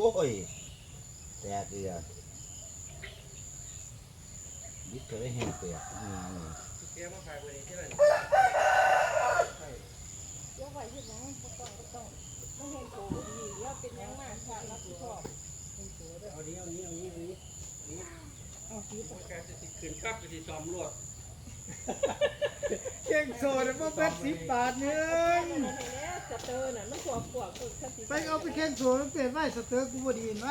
โอ้ยแตกเอือยิบเธอได้แห้งเปียกนี่นี่แกมาขายวันนี้ที่ไหนเดี๋ยวไว้ที่ไหนก็ต้องก็ต้องต้องเห็นโผล่ดีแล้วเป็นยังมากค่ะรับผิดชอบเอานี้เอานี้เอานี้เอานี้เอาสีมันแกจะติดขืนครับจะติดจอมรวดเก่งโซดมาเบ็ดสิบบาทหนึง ไปเอาไปแข่งโซดมันเปลี่ยนไว้สเตอร์กูบ่ดีนไหม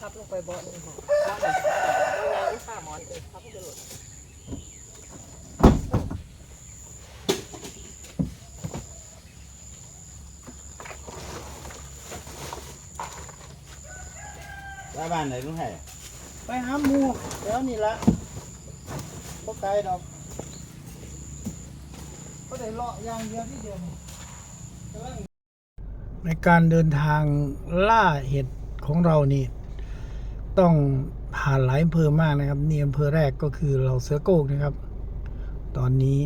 พับลงไปบ่อนึงค่ะบ่อไหนบ่อไหนข้ามอนเลยพับลงไปหลดบ้านไหนลุงไห่ ไปหาหมูเดี๋ยวนี่ละบ่ไกลดอกก็ได้เลาะอย่างเดียวที่เดียวในการเดินทางล่าเห็ดของเรานี่ ต้องผ่านหลายอำเภอมากนะครับ นี่อำเภอแรกก็คือเราเสือโกกนะครับ ตอนนี้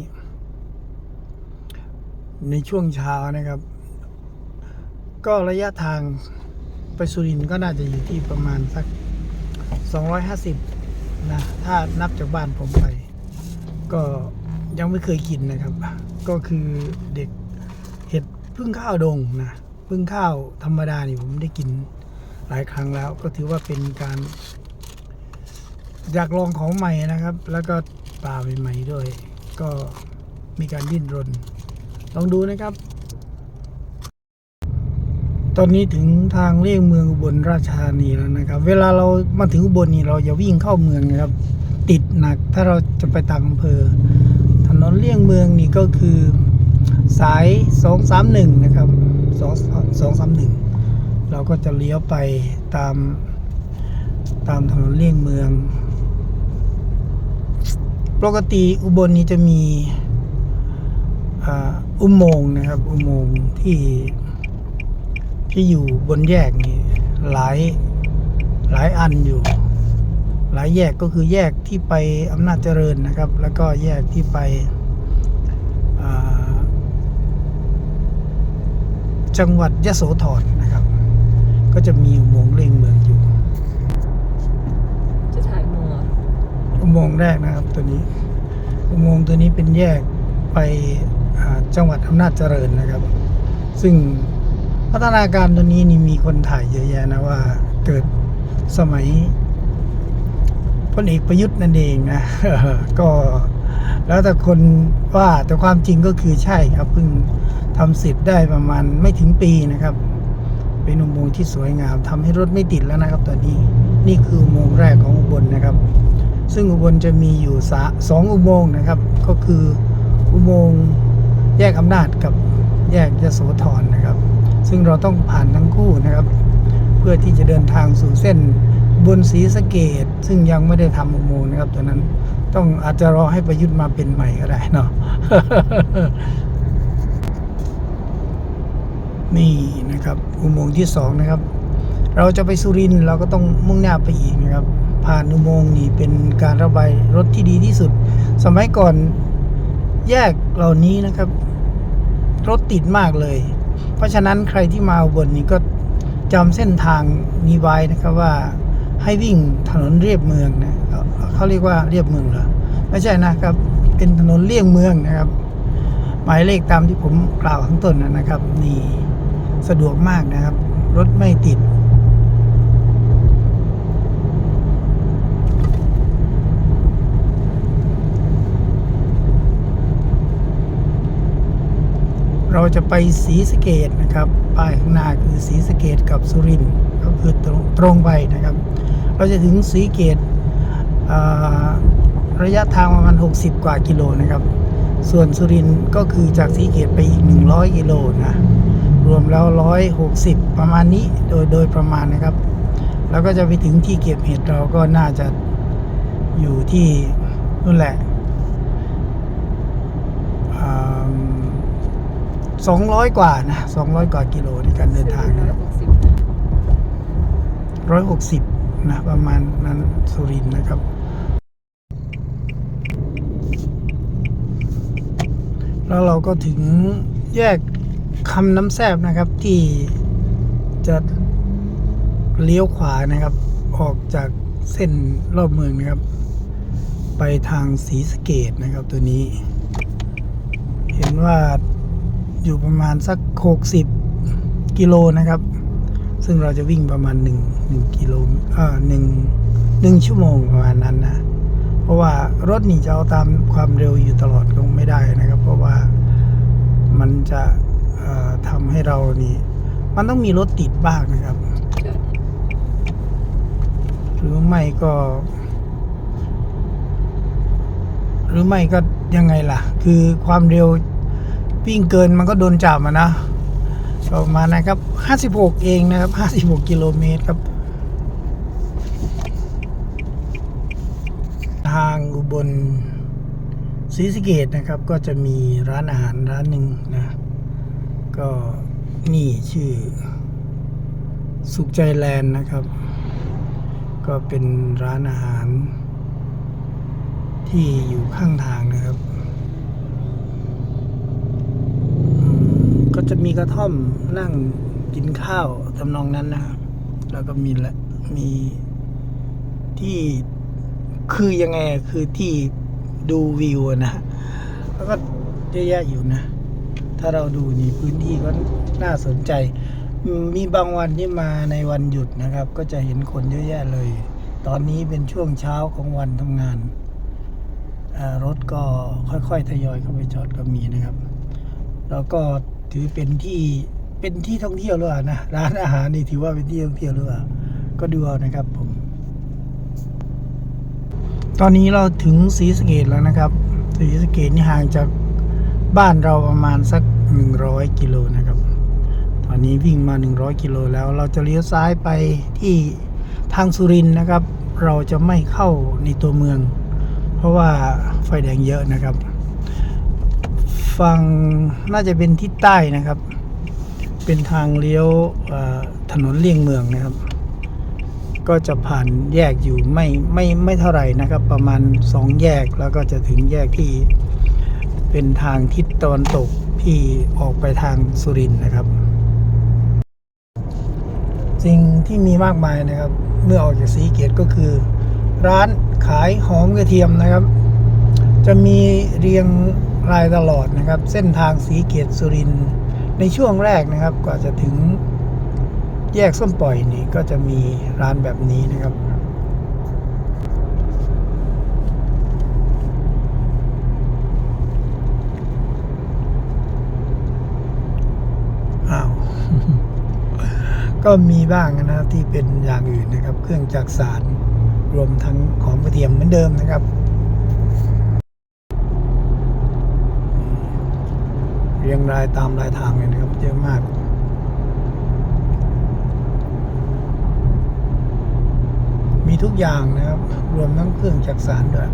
ในช่วงเช้านะครับ ก็ระยะทางไปสุรินทร์ก็น่าจะอยู่ที่ประมาณสัก 250นะถ้านับจากบ้านผมไป ก็ยังไม่เคยกินนะครับ ก็คือเด็กเห็ดพึ่งข้าวดงนะพึ่งข้าวธรรมดานี่ผมได้กินหลายครั้งแล้ว ก็ถือว่าเป็นการ อยากลองของใหม่นะครับ แล้วก็ป่าใหม่ๆด้วย ก็มีการดิ้นรน ลองดูนะครับ ตอนนี้ถึงทางเลี่ยงเมืองอุบลราชธานีแล้วนะครับ เวลาเรามาถึงอุบลนี่เราอย่าวิ่งเข้าเมืองนะครับ ติดหนักถ้าเราจะไปต่างอำเภอ ถนนเลี่ยงเมืองนี่ก็คือสาย 231 นะครับ2 231 เราก็จะเลี้ยวไปตามตามถนนเลี่ยงเมือง ปกติอุบลนี้จะมีอ่าอุโมงค์นะครับ อุโมงค์ที่ ที่อยู่บนแยกนี่หลายหลายอันอยู่ หลายแยกก็คือแยกที่ไปอำนาจเจริญนะครับ แล้วก็แยกที่ไปอ่าจังหวัดยะโสธรนะครับ ก็จะมีอุโมงค์เล่งเมืองอยู่ จะถ่ายมัวอุโมงค์แรกนะครับตัวนี้ อุโมงค์ตัวนี้เป็นแยกไปอ่าจังหวัดอำนาจเจริญนะครับ ซึ่ง พัฒนาการตัวนี้นี่มีคนถ่ายเยอะแยะนะว่าเกิดสมัยพลเอกประยุทธ์นั่นเองนะก็แล้วแต่คนว่าแต่ความจริงก็คือใช่ครับเพิ่งทำเสร็จได้ประมาณไม่ถึงปีนะครับ เป็นอุโมงค์ที่สวยงามทำให้รถไม่ติดแล้วนะครับตอนนี้นี่คืออุโมงค์แรกของอุบลนะครับ ซึ่งอุบลจะมีอยู่สาสองอุโมงค์นะครับ ก็คืออุโมงค์แยกอำนาจกับแยกยโสธรนะครับ ซึ่งเราต้องผ่านทั้งคู่นะครับ เพื่อที่จะเดินทางสู่เส้นบนศรีสะเกดซึ่งยังไม่ได้ทำอุโมงค์นะครับตัวนั้นต้องอาจจะรอให้ประยุทธ์มาเป็นใหม่ก็ได้เนาะนี่นะครับอุโมงค์ที่สองนะครับ เราจะไปสุรินทร์เราก็ต้องมุ่งหน้าไปอีกนะครับ ผ่านอุโมงค์นี่เป็นการระบายรถที่ดีที่สุด สมัยก่อนแยกเหล่านี้นะครับ รถติดมากเลย เพราะฉะนั้นใครที่มาอุบนนี้ก็จำเส้นทางนี้ไว้นะครับว่าให้วิ่งถนนเรียบเมืองนะเขาเรียกว่าเรียบเมืองเหรอไม่ใช่นะครับ เป็นถนนเลี่ยงเมืองนะครับ หมายเลขตามที่ผมกล่าวข้างต้นนะนะครับ นี่สะดวกมากนะครับ รถไม่ติด เราจะไปศรีสะเกดนะครับป้ายข้างหน้าคือศรีสะเกดกับสุรินทร์ก็คือตรงตรงไปนะครับ เราจะถึงศรีสะเกดระยะทางประมาณ 60 กว่ากิโลนะครับ ส่วนสุรินทร์ก็คือจากศรีสะเกดไปอีก 100 กิโลนะรวมแล้ว 160 ประมาณนี้โดยโดยประมาณนะครับ แล้วก็จะไปถึงที่เก็บเห็ดเราก็น่าจะอยู่ที่นู่นแหละ สองร้อยกว่านะสองร้อยกว่ากิโลในการเดินทางนะครับสิบนะประมาณนั้นสุรินนะครับ แล้วเราก็ถึงแยกคำน้ำแซบนะครับที่จะเลี้ยวขวานะครับ ออกจากเส้นรอบเมืองนะครับ ไปทางสีสเกตนะครับตัวนี้ เห็นว่า อยู่ประมาณสัก 60 กิโลนะครับ ซึ่งเราจะวิ่งประมาณ 1 1กิโลเอ่อหนึ่งหนึ่งชั่วโมงประมาณนั้นนะ เพราะว่ารถนี่จะเอาตามความเร็วอยู่ตลอดคงไม่ได้นะครับ เพราะว่ามันจะเอ่อทำให้เรานี่ มันต้องมีรถติดบ้างนะครับ หรือไม่ก็ หรือไม่ก็ยังไงล่ะ คือความเร็ว วิ่งเกินมันก็โดนจับอะนะ ประมาณนะครับ 56 เองนะครับ 56 กิโลเมตรครับ ทางอุบลศรีสะเกดนะครับ ก็จะมีร้านอาหารร้านหนึ่งนะ ก็นี่ชื่อ สุขใจแลนด์นะครับ ก็เป็นร้านอาหารที่อยู่ข้างทางนะครับอืม ก็จะมีกระท่อมนั่งกินข้าวทำนองนั้นนะครับ แล้วก็มีละมีที่คือยังไงคือที่ดูวิวนะแล้วก็เยอะแยะอยู่นะ ถ้าเราดูนี่พื้นที่ก็น่าสนใจ มีบางวันที่มาในวันหยุดนะครับ ก็จะเห็นคนเยอะแยะเลย ตอนนี้เป็นช่วงเช้าของวันทำงานรถก็ค่อยๆทยอยเข้าไปจอดก็มีนะครับ แล้วก็ ถือเป็นที่เป็นที่ท่องเที่ยวหรือเปล่านะร้านอาหารนี่ถือว่าเป็นที่ท่องเที่ยวหรือเปล่าก็ดูเอานะครับผม ตอนนี้เราถึงศรีสะเกดแล้วนะครับศรีสะเกดนี่ห่างจากบ้านเราประมาณสัก 100 กิโลนะครับ ตอนนี้วิ่งมา 100 กิโลแล้วเราจะเลี้ยวซ้ายไปที่ทางสุรินนะครับ เราจะไม่เข้าในตัวเมือง เพราะว่าไฟแดงเยอะนะครับ ฝั่งน่าจะเป็นทิศใต้นะครับ เป็นทางเลี้ยวถนนเลี่ยงเมืองนะครับ ก็จะผ่านแยกอยู่ไม่ไม่ไม่เท่าไหร่นะครับ ประมาณสองแยกแล้วก็จะถึงแยกที่เป็นทางทิศตะวันตกที่ออกไปทางสุรินทร์นะครับ สิ่งที่มีมากมายนะครับ เมื่อออกจากสีเกตก็คือ ร้านขายหอมกระเทียมนะครับ จะมีเรียง รายตลอดนะครับ เส้นทางสีเกตสุรินทร์ในช่วงแรกนะครับกว่าจะถึงแยกส้มปล่อยนี่ก็จะมีร้านแบบนี้นะครับ อ้าว ก็มีบ้างนะที่เป็นอย่างอื่นนะครับ เครื่องจักสารรวมทั้งหอมกระเทียมเหมือนเดิมนะครับ รียงรายตามรายทางเลยนะครับเยอะมากมีทุกอย่างนะครับ รวมทั้งเครื่องจักสารด้วย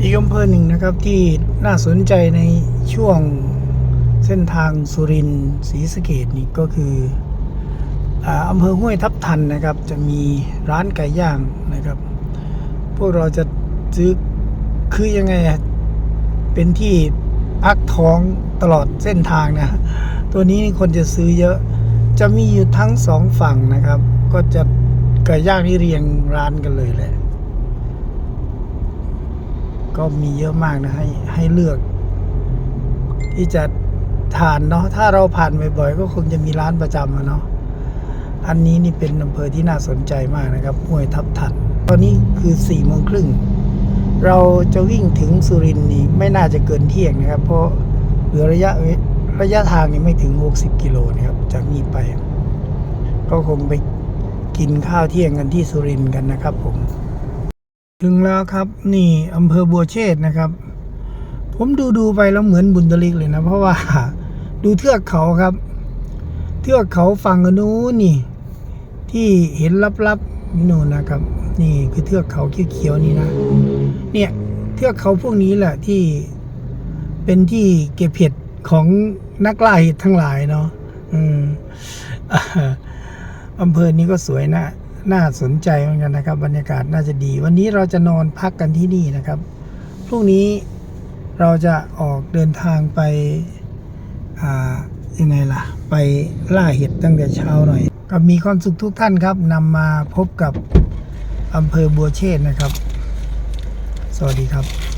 อีกอำเภอหนึ่งนะครับที่น่าสนใจในช่วงเส้นทางสุรินทร์ศรีสะเกดนี่ก็คืออำเภอห้วยทับทันนะครับ จะมีร้านไก่ย่างนะครับ พวกเราจะซื้อคือยังไงอะ เป็นที่พักท้องตลอดเส้นทางนะ ตัวนี้คนจะซื้อเยอะ จะมีอยู่ทั้งสองฝั่งนะครับ ก็จะไก่ย่างที่เรียงร้านกันเลยแหละ ก็มีเยอะมากนะให้ให้เลือก ที่จะทานเนาะถ้าเราผ่านบ่อยๆ ก็คงจะมีร้านประจำอะเนาะอันนี้นี่เป็นอำเภอที่น่าสนใจมากนะครับห้วยทับทัน ตอนนี้คือสี่โมงครึ่ง เราจะวิ่งถึงสุรินทร์นี่ไม่น่าจะเกินเที่ยงนะครับ เพราะเหลือระยะระยะทางนี่ไม่ถึง 60 กิโลนะครับจากนี้ไป ก็คงไปกินข้าวเที่ยงกันที่สุรินทร์กันนะครับผม ถึงแล้วครับนี่อำเภอบัวเชษนะครับ ผมดูดูๆไปแล้วเหมือนบุญตลิกเลยนะ เพราะว่าดูเทือกเขาครับ เทือกเขาฝั่งนู้นนี่ ที่เห็นลับๆ นู่นนะครับ นี่คือเทือกเขาเขียวๆนี่นะ เนี่ยเทือกเขาพวกนี้แหละที่เป็นที่เก็บเห็ดของนักล่าเห็ดทั้งหลายเนาะอืมอ่าอำเภอนี้ก็สวยนะน่าสนใจเหมือนกันนะครับ บรรยากาศน่าจะดี วันนี้เราจะนอนพักกันที่นี่นะครับพรุ่งนี้เราจะออกเดินทางไป อ่ายังไงล่ะ ไปล่าเห็ดตั้งแต่เช้าหน่อย ก็มีความสุขทุกท่านครับนำมาพบกับอำเภอบัวเชษนะครับ สวัสดีครับ